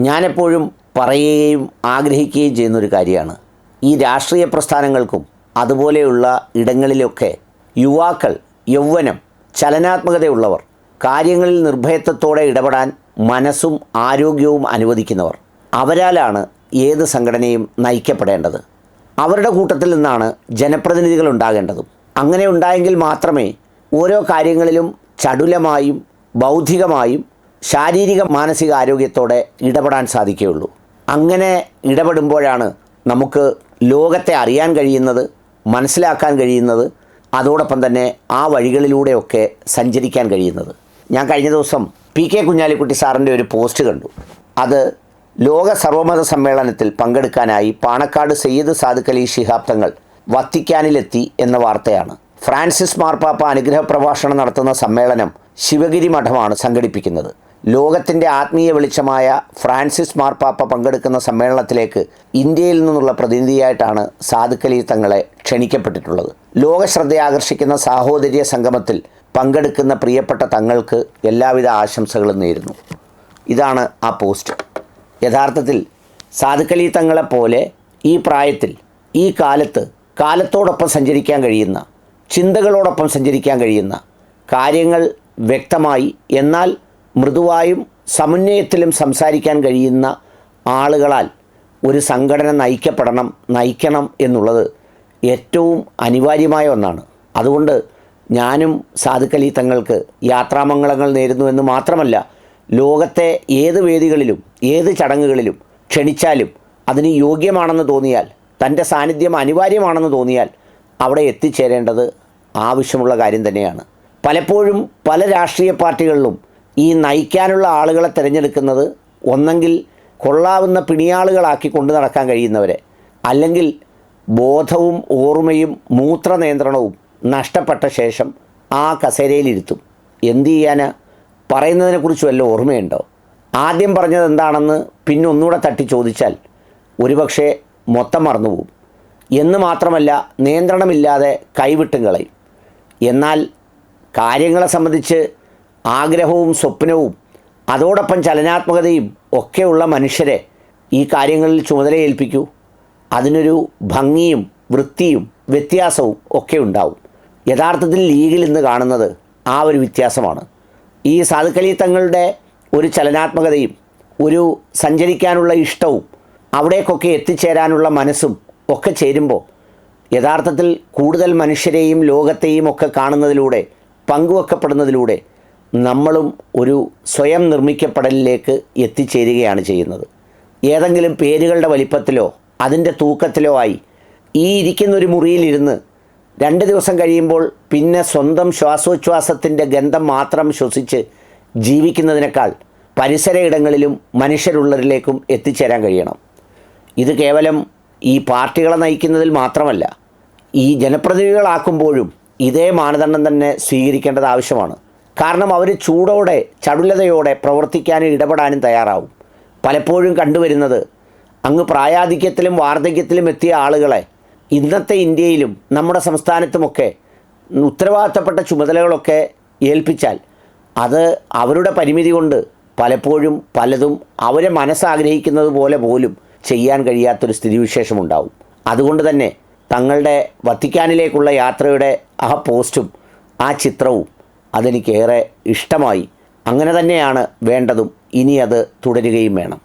ഞാനെപ്പോഴും പറയുകയും ആഗ്രഹിക്കുകയും ചെയ്യുന്നൊരു കാര്യമാണ്. ഈ രാഷ്ട്രീയ പ്രസ്ഥാനങ്ങൾക്കും അതുപോലെയുള്ള ഇടങ്ങളിലൊക്കെ യുവാക്കൾ യൗവനം ചലനാത്മകതയുള്ളവർ കാര്യങ്ങളിൽ നിർഭയത്വത്തോടെ ഇടപെടാൻ മനസ്സും ആരോഗ്യവും അനുവദിക്കുന്നവർ അവരാലാണ് ഏത് സംഘടനയും നയിക്കപ്പെടേണ്ടത്. അവരുടെ കൂട്ടത്തിൽ നിന്നാണ് ജനപ്രതിനിധികൾ ഉണ്ടാകേണ്ടതും. അങ്ങനെ ഉണ്ടായെങ്കിൽ മാത്രമേ ഓരോ കാര്യങ്ങളിലും ചടുലമായും ബൗദ്ധികമായും ശാരീരിക മാനസിക ആരോഗ്യത്തോടെ ഇടപെടാൻ സാധിക്കുകയുള്ളൂ. അങ്ങനെ ഇടപെടുമ്പോഴാണ് നമുക്ക് ലോകത്തെ അറിയാൻ കഴിയുന്നത് മനസ്സിലാക്കാൻ കഴിയുന്നത് അതോടൊപ്പം തന്നെ ആ വഴികളിലൂടെയൊക്കെ സഞ്ചരിക്കാൻ കഴിയുന്നത്. ഞാൻ കഴിഞ്ഞ ദിവസം പി കെ കുഞ്ഞാലിക്കുട്ടി സാറിന്റെ ഒരു പോസ്റ്റ് കണ്ടു. അത് ലോക സർവമത സമ്മേളനത്തിൽ പങ്കെടുക്കാനായി പാണക്കാട് സയ്യിദ് സാദിഖ് അലി ശിഹാബ് തങ്ങൾ വത്തിക്കാനിലെത്തി എന്ന വാർത്തയാണ്. ഫ്രാൻസിസ് മാർപ്പാപ്പ അനുഗ്രഹ പ്രഭാഷണം നടത്തുന്ന സമ്മേളനം ശിവഗിരി മഠമാണ് സംഘടിപ്പിക്കുന്നത്. ലോകത്തിന്റെ ആത്മീയ വെളിച്ചമായ ഫ്രാൻസിസ് മാർപ്പാപ്പ പങ്കെടുക്കുന്ന സമ്മേളനത്തിലേക്ക് ഇന്ത്യയിൽ നിന്നുള്ള പ്രതിനിധിയായിട്ടാണ് സാധുക്കലി തങ്ങളെ ക്ഷണിക്കപ്പെട്ടിട്ടുള്ളത്. ലോക ശ്രദ്ധയെ ആകർഷിക്കുന്ന സാഹോദര്യ സംഗമത്തിൽ പങ്കെടുക്കുന്ന പ്രിയപ്പെട്ട തങ്ങൾക്ക് എല്ലാവിധ ആശംസകളും നേരുന്നു. ഇതാണ് ആ പോസ്റ്റ്. യഥാർത്ഥത്തിൽ സാധുക്കലി തങ്ങളെപ്പോലെ ഈ പ്രായത്തിൽ ഈ കാലത്ത് കാലത്തോടൊപ്പം സഞ്ചരിക്കാൻ കഴിയുന്ന ചിന്തകളോടൊപ്പം സഞ്ചരിക്കാൻ കഴിയുന്ന കാര്യങ്ങൾ വ്യക്തമായി എന്നാൽ മൃദുവായും സമന്വയത്തിലും സംസാരിക്കാൻ കഴിയുന്ന ആളുകളാൽ ഒരു സംഘടന നയിക്കപ്പെടണം നയിക്കണം എന്നുള്ളത് ഏറ്റവും അനിവാര്യമായ ഒന്നാണ്. അതുകൊണ്ട് ഞാനും സാധുക്കലി തങ്ങൾക്ക് യാത്രാമംഗളങ്ങൾ നേരുന്നു എന്ന് മാത്രമല്ല ലോകത്തെ ഏത് വേദികളിലും ഏത് ചടങ്ങുകളിലും ക്ഷണിച്ചാലും അതിന് യോഗ്യമാണെന്ന് തോന്നിയാൽ തന്റെ സാന്നിധ്യം അനിവാര്യമാണെന്ന് തോന്നിയാൽ അവിടെ എത്തിച്ചേരേണ്ടത് ആവശ്യമുള്ള കാര്യം തന്നെയാണ്. പലപ്പോഴും പല രാഷ്ട്രീയ പാർട്ടികളിലും ഈ നയിക്കാനുള്ള ആളുകളെ തിരഞ്ഞെടുക്കുന്നത് ഒന്നെങ്കിൽ കൊള്ളാവുന്ന പിണിയാളുകളാക്കി കൊണ്ടു നടക്കാൻ കഴിയുന്നവരെ. അല്ലെങ്കിൽ ബോധവും ഓർമ്മയും മൂത്രനിയന്ത്രണവും നഷ്ടപ്പെട്ട ശേഷം ആ കസേരയിലിരുത്തും. എന്തു ചെയ്യാന്? പറയുന്നതിനെക്കുറിച്ച് വല്ല ഓർമ്മയുണ്ടോ? ആദ്യം പറഞ്ഞത് എന്താണെന്ന് പിന്നെ ഒന്നുകൂടെ തട്ടി ചോദിച്ചാൽ ഒരുപക്ഷെ മൊത്തം മറന്നുപോകും എന്ന് മാത്രമല്ല നിയന്ത്രണമില്ലാതെ കൈവിട്ടും കളയും. എന്നാൽ കാര്യങ്ങളെ സംബന്ധിച്ച് ആഗ്രഹവും സ്വപ്നവും അതോടൊപ്പം ചലനാത്മകതയും ഒക്കെയുള്ള മനുഷ്യരെ ഈ കാര്യങ്ങളിൽ ചുമതലയേൽപ്പിക്കൂ. അതിനൊരു ഭംഗിയും വൃത്തിയും വ്യത്യാസവും ഒക്കെ ഉണ്ടാവും. യഥാർത്ഥത്തിൽ ലീഗിൽ ഇന്ന് കാണുന്നത് ആ ഒരു വ്യത്യാസമാണ്. ഈ സാധുക്കലി തങ്ങളുടെ ഒരു ചലനാത്മകതയും ഒരു സഞ്ചരിക്കാനുള്ള ഇഷ്ടവും അവിടേക്കൊക്കെ എത്തിച്ചേരാനുള്ള മനസ്സും ഒക്കെ ചേരുമ്പോൾ യഥാർത്ഥത്തിൽ കൂടുതൽ മനുഷ്യരെയും ലോകത്തെയും ഒക്കെ കാണുന്നതിലൂടെ പങ്കുവെക്കപ്പെടുന്നതിലൂടെ നമ്മളും ഒരു സ്വയം നിർമ്മിക്കപ്പെടലിലേക്ക് എത്തിച്ചേരുകയാണ് ചെയ്യുന്നത്. ഏതെങ്കിലും പേരുകളുടെ വലിപ്പത്തിലോ അതിന്റെ തൂക്കത്തിലോ ആയി ഈ ഇരിക്കുന്ന ഒരു മുറിയിലിരുന്ന് രണ്ട് ദിവസം കഴിയുമ്പോൾ പിന്നെ സ്വന്തം ശ്വാസോച്ഛ്വാസത്തിന്റെ ഗന്ധം മാത്രം ശ്വസിച്ച് ജീവിക്കുന്നതിനേക്കാൾ പരിസര ഇടങ്ങളിലും മനുഷ്യരുള്ളവരിലേക്കും എത്തിച്ചേരാൻ കഴിയണം. ഇത് കേവലം ഈ പാർട്ടികളെ നയിക്കുന്നതിൽ മാത്രമല്ല ഈ ജനപ്രതിനിധികളാക്കുമ്പോഴും ഇതേ മാനദണ്ഡം തന്നെ സ്വീകരിക്കേണ്ടത് ആവശ്യമാണ്. കാരണം അവർ ചൂടോടെ ചടുലതയോടെ പ്രവർത്തിക്കാനും ഇടപെടാനും തയ്യാറാവും. പലപ്പോഴും കണ്ടുവരുന്നത് അങ്ങ് പ്രായാധിക്യത്തിലും വാർദ്ധക്യത്തിലും എത്തിയ ആളുകളെ ഇന്നത്തെ ഇന്ത്യയിലും നമ്മുടെ സംസ്ഥാനത്തുമൊക്കെ ഉത്തരവാദിത്തപ്പെട്ട ചുമതലകളൊക്കെ ഏൽപ്പിച്ചാൽ അത് അവരുടെ പരിമിതി കൊണ്ട് പലപ്പോഴും പലതും അവരെ മനസ്സാഗ്രഹിക്കുന്നത് പോലെ പോലും ചെയ്യാൻ കഴിയാത്തൊരു സ്ഥിതിവിശേഷമുണ്ടാവും. അതുകൊണ്ട് തന്നെ തങ്ങളുടെ വത്തിക്കാനിലേക്കുള്ള യാത്രയുടെ ആ പോസ്റ്റും ആ ചിത്രവും അതെനിക്കേറെ ഇഷ്ടമായി. അങ്ങനെ തന്നെയാണ് വേണ്ടതും. ഇനി അത് തുടരുകയും വേണം.